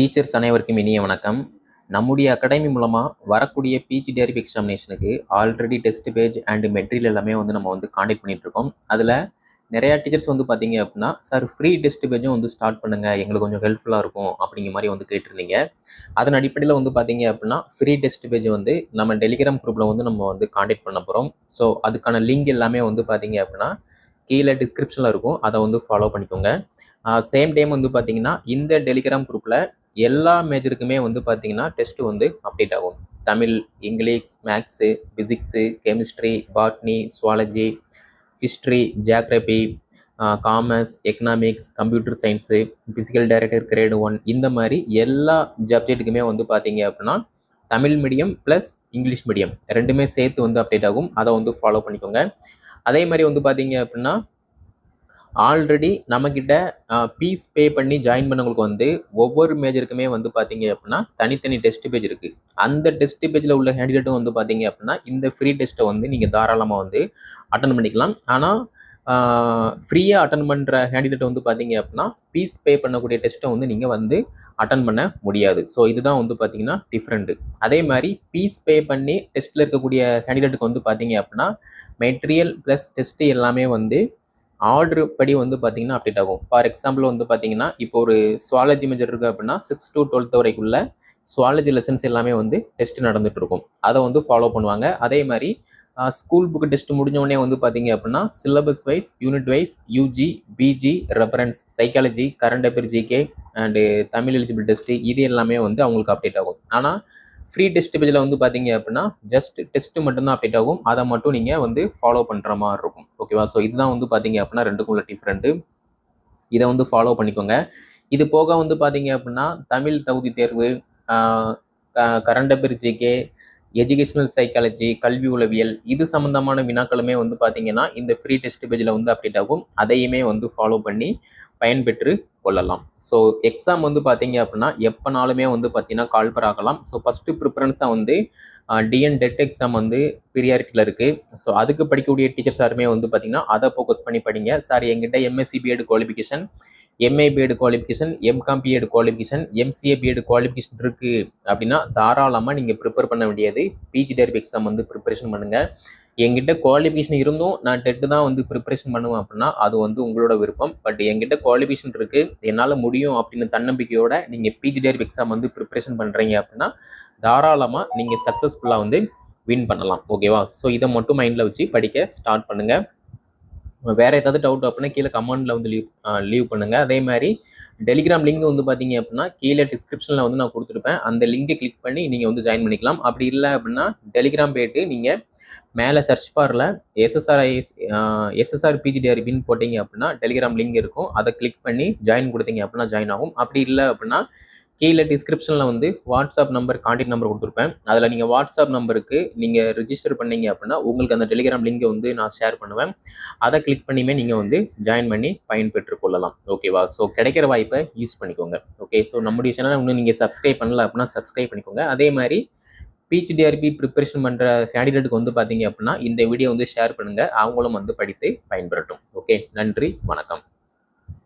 Teachers அனைவருக்கும் இனிய வணக்கம். நம்முடைய அகாடமி மூலமாக வரக்கூடிய PG tariff எக்ஸாமினேஷனுக்கு already test page and material எல்லாமே வந்து நம்ம வந்து காண்டக்ட் பண்ணிகிட்ருக்கோம் அதில் நிறையா டீச்சர்ஸ் வந்து பார்த்தீங்க அப்படின்னா சார் ஃப்ரீ டெஸ்ட் பேஜும் வந்து ஸ்டார்ட் பண்ணுங்கள் எங்களுக்கு கொஞ்சம் ஹெல்ப்ஃபுல்லாக இருக்கும். அப்படிங்கிற மாதிரி வந்து கேட்டிருந்தீங்க. அதன் அடிப்படையில் வந்து பார்த்தீங்க அப்படின்னா ஃப்ரீ டெஸ்ட் பேஜ் வந்து நம்ம டெலிகிராம் குரூப்பில் வந்து நம்ம வந்து காண்டக்ட் பண்ண போகிறோம் ஸோ அதுக்கான லிங்க் எல்லாமே வந்து பார்த்தீங்க அப்படின்னா கீழே டிஸ்கிரிப்ஷனில் இருக்கும். அதை வந்து ஃபாலோ பண்ணிக்கோங்க. சேம் டைம் வந்து பார்த்தீங்கன்னா இந்த டெலிகிராம் குரூப்பில் எல்லா மேஜருக்குமே வந்து பார்த்தீங்கன்னா டெஸ்ட்டு வந்து அப்டேட் ஆகும். Tamil English maths physics chemistry botany zoology history geography commerce economics computer science physical director grade one இந்த மாதிரி எல்லா சப்ஜெக்ட்டுக்குமே வந்து பார்த்தீங்க அப்படின்னா Tamil medium plus English medium ரெண்டுமே சேர்த்து வந்து அப்டேட் ஆகும். அதை வந்து ஃபாலோ பண்ணிக்கோங்க. அதே மாதிரி வந்து பார்த்தீங்க அப்படின்னா ஆல்ரெடி நம்மக்கிட்ட பீஸ் பே பண்ணி ஜாயின் பண்ணவங்களுக்கு வந்து ஒவ்வொரு மேஜருக்குமே வந்து பார்த்தீங்க அப்படின்னா தனித்தனி டெஸ்ட் பேஜ் இருக்குது அந்த டெஸ்ட் பேஜில் உள்ள கேண்டிடேட்டும் வந்து பார்த்தீங்க அப்படின்னா இந்த ஃப்ரீ டெஸ்ட்டை வந்து நீங்கள் தாராளமாக வந்து அட்டன் பண்ணிக்கலாம். ஆனால் ஃப்ரீயாக அட்டன் பண்ணுற கேண்டிடேட் வந்து பார்த்தீங்க அப்படின்னா ஃபீஸ் பே பண்ணக்கூடிய டெஸ்ட்டை வந்து நீங்கள் வந்து அட்டன் பண்ண முடியாது. ஸோ இதுதான் வந்து பார்த்தீங்கன்னா டிஃப்ரெண்ட்டு அதே மாதிரி ஃபீஸ் பே பண்ணி டெஸ்ட்டில் இருக்கக்கூடிய கேண்டிடேட்டுக்கு வந்து பார்த்தீங்க அப்படின்னா மெட்டீரியல் ப்ளஸ் டெஸ்ட்டு எல்லாமே வந்து ஆர்டர் படி வந்து பார்த்தீங்கன்னா அப்டேட் ஆகும். ஃபார் எக்ஸாம்பிள் வந்து பார்த்தீங்கன்னா இப்போ ஒரு சுவாலஜி மெஜர் இருக்குது அப்படின்னா சிக்ஸ் டு டுவெல்த் வரைக்குள்ள சுவாலஜி லெசன்ஸ் எல்லாமே வந்து டெஸ்ட் நடந்துட்டு இருக்கும் அதை வந்து ஃபாலோ பண்ணுவாங்க. அதே மாதிரி ஸ்கூல் புக்கு டெஸ்ட் முடிஞ்சோடனே வந்து பார்த்தீங்க அப்படின்னா syllabus wise unit wise UG PG reference psychology current affair GK and Tamil eligible test இது எல்லாமே வந்து அவங்களுக்கு அப்டேட் ஆகும். ஆனால் ஃப்ரீ டெஸ்ட் பேஜில் வந்து பார்த்தீங்க அப்படின்னா ஜஸ்ட் டெஸ்ட்டு மட்டும்தான் அப்டேட் ஆகும். அதை மட்டும் நீங்கள் வந்து ஃபாலோ பண்ணுற மாதிரி இருக்கும். ஓகேவா ஸோ இதுதான் வந்து பார்த்தீங்க அப்படின்னா ரெண்டுக்குள்ள டிஃப்ரெண்ட்டு இதை வந்து ஃபாலோ பண்ணிக்கோங்க. இது போக வந்து பார்த்தீங்க அப்படின்னா தமிழ் தகுதி தேர்வு current affair GK educational psychology கல்வி உளவியல் இது சம்மந்தமான வினாக்களுமே வந்து பார்த்தீங்கன்னா இந்த ஃப்ரீ டெஸ்ட் பேஜில் வந்து அப்டேட் ஆகும். அதையுமே வந்து ஃபாலோ பண்ணி பயன்பெற்று கொள்ளலாம். ஸோ எக்ஸாம் வந்து பார்த்தீங்க அப்படின்னா எப்போனாலுமே வந்து பார்த்தீங்கன்னா கால்பர் ஆகலாம். ஸோ ஃபஸ்ட்டு ப்ரிஃபரன்ஸாக வந்து டிஎன் டெட் எக்ஸாம் வந்து ப்ரியாரிட்டியில் இருக்குது ஸோ அதுக்கு படிக்கக்கூடிய டீச்சர்ஸ் யாருமே வந்து பார்த்தீங்கன்னா அதை ஃபோக்கஸ் பண்ணி படிங்க. சார் எங்கிட்ட MSc BEd qualification MA BEd qualification MCom BEd qualification MCA BEd qualification இருக்குது அப்படின்னா தாராளமாக நீங்கள் ப்ரிப்பேர் பண்ண வேண்டியது. பிஜி டெர்பி எக்ஸாம் வந்து ப்ரிப்பரேஷன் பண்ணுங்கள் என்கிட்ட குவாலிஃபிகேஷன் இருந்தும் நான் டெட்டு தான் வந்து ப்ரிப்பரேஷன் பண்ணுவேன் அப்படின்னா அது வந்து உங்களோட விருப்பம். பட் என்கிட்ட குவாலிஃபிகேஷன் இருக்குது என்னால் முடியும் அப்படின்னு தன்னம்பிக்கையோட நீங்கள் பிஜி எக்ஸாம் வந்து ப்ரிப்பரேஷன் பண்ணுறீங்க அப்படின்னா தாராளமாக நீங்கள் சக்ஸஸ்ஃபுல்லாக வந்து வின் பண்ணலாம். ஓகேவா ஸோ இதை மட்டும் மைண்டில் வச்சு படிக்க ஸ்டார்ட் பண்ணுங்கள் வேறு ஏதாவது டவுட் அப்படின்னா கீழே கமெண்ட்டில் வந்து லீவ் லீவ் பண்ணுங்கள் அதே மாதிரி டெலிகிராம் லிங்க் வந்து பார்த்தீங்க அப்படின்னா கீழே டிஸ்கிரிப்ஷனில் வந்து நான் கொடுத்துருப்பேன். அந்த லிங்கை கிளிக் பண்ணி நீங்கள் வந்து ஜாயின் பண்ணிக்கலாம். அப்படி இல்லை அப்படின்னா டெலிகிராம் போயிட்டு நீங்கள் மேலே சர்ச் பாரில் எஸ்எஸ்ஆர்ஐஎஸ் எஸ்எஸ்ஆர் பிஜிடிஆர்பின்னு போட்டிங்க அப்படின்னா டெலிகிராம் லிங்க் இருக்கும். அதை கிளிக் பண்ணி ஜாயின் கொடுத்தீங்க அப்படின்னா ஜாயின் ஆகும். அப்படி இல்லை அப்படின்னா கீழே டிஸ்கிரிப்ஷனில் வந்து வாட்ஸ்அப் நம்பர் கான்டாக்ட் நம்பர் கொடுத்துருப்பேன். அதில் நீங்கள் வாட்ஸ்அப் நம்பருக்கு நீங்கள் ரிஜிஸ்டர் பண்ணீங்க அப்படின்னா உங்களுக்கு அந்த டெலிகிராம் லிங்கை வந்து நான் ஷேர் பண்ணுவேன். அதை கிளிக் பண்ணியுமே நீங்கள் வந்து ஜாயின் பண்ணி பயன்பெற்று கொள்ளலாம். ஓகேவா ஸோ கிடைக்கிற வாய்ப்பை யூஸ் பண்ணிக்கோங்க. ஓகே ஸோ நம்முடைய சேனலை இன்னும் நீங்கள் சப்ஸ்கிரைப் பண்ணல அப்படின்னா சப்ஸ்கிரைப் பண்ணிக்கோங்க. அதே மாதிரி பிஹெச்டிஆர்பி ப்ரிப்பரேஷன் பண்ணுற கேண்டிடேட்டுக்கு வந்து பார்த்தீங்க அப்படின்னா இந்த வீடியோ வந்து ஷேர் பண்ணுங்கள் அவங்களும் வந்து படித்து பயன்பெறட்டும். ஓகே நன்றி வணக்கம்.